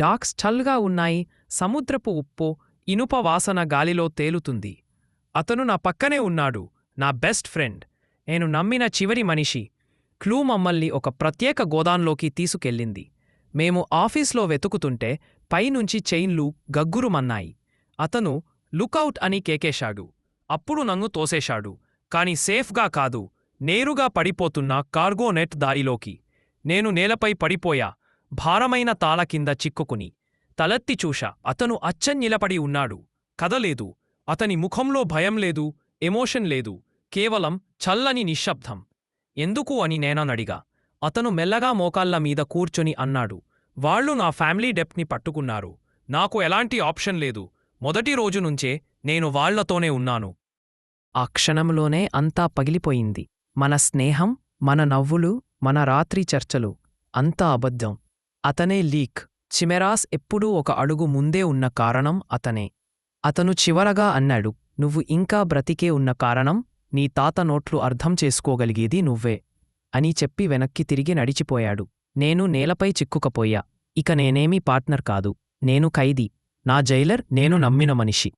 Docs చల్గా ఉన్నాయి సముద్రపు ఉప్పు ఇనుప వాసన గాలిలో తేలుతుంది. అతను నా పక్కనే ఉన్నాడు నా బెస్ట్ ఫ్రెండ్. నేను నమ్మిన చివరి మనిషి. క్లూ మమ్మల్ని ఒక ప్రత్యేక గోదాంలోకి తీసుకెళ్ళింది. మేము ఆఫీస్లో వెతుకుతుంటే పైనుంచి చైన్లు గగ్గురుమన్నాయి. అతను లుకౌట్ అని కేకేశాడు. అప్పుడు నన్ను తోసేశాడు. కాని సేఫ్గా కాదు నేరుగా పడిపోతున్న కార్గో నెట్ దారిలోకి. నేను నేలపై పడిపోయా. భారమైన తాళ కింద చిక్కుకుని తలెత్తి చూశా అతను అచ్చం నిలబడి ఉన్నాడు. కదలేదు అతని ముఖంలో భయం లేదు ఎమోషన్ లేదు కేవలం చల్లని నిశ్శబ్దం. ఎందుకు అని నేననడిగా. అతను మెల్లగా మోకాళ్ళ మీద కూర్చొని అన్నాడు. వాళ్ళు నా ఫ్యామిలీ డెప్ని పట్టుకున్నారు. నాకు ఎలాంటి ఆప్షన్ లేదు. మొదటి రోజు నుంచే నేను వాళ్ళతోనే ఉన్నాను. ఆ క్షణంలోనే అంతా పగిలిపోయింది. మన స్నేహం మన నవ్వులు మన రాత్రి చర్చలు అంతా అబద్ధం. అతనే లీక్. చిమెరాస్ ఎప్పుడూ ఒక అడుగు ముందే ఉన్న కారణం అతనే. అతను చివరగా అన్నాడు నువ్వు ఇంకా బ్రతికే ఉన్న కారణం నీ తాత నోట్లు అర్థం చేసుకోగలిగేది నువ్వే అని చెప్పి వెనక్కి తిరిగి నడిచిపోయాడు. నేను నేలపై చిక్కుకపోయా. ఇక నేనేమీ పార్ట్నర్ కాదు. నేను ఖైదీ. నా జైలర్ నేను నమ్మిన మనిషి.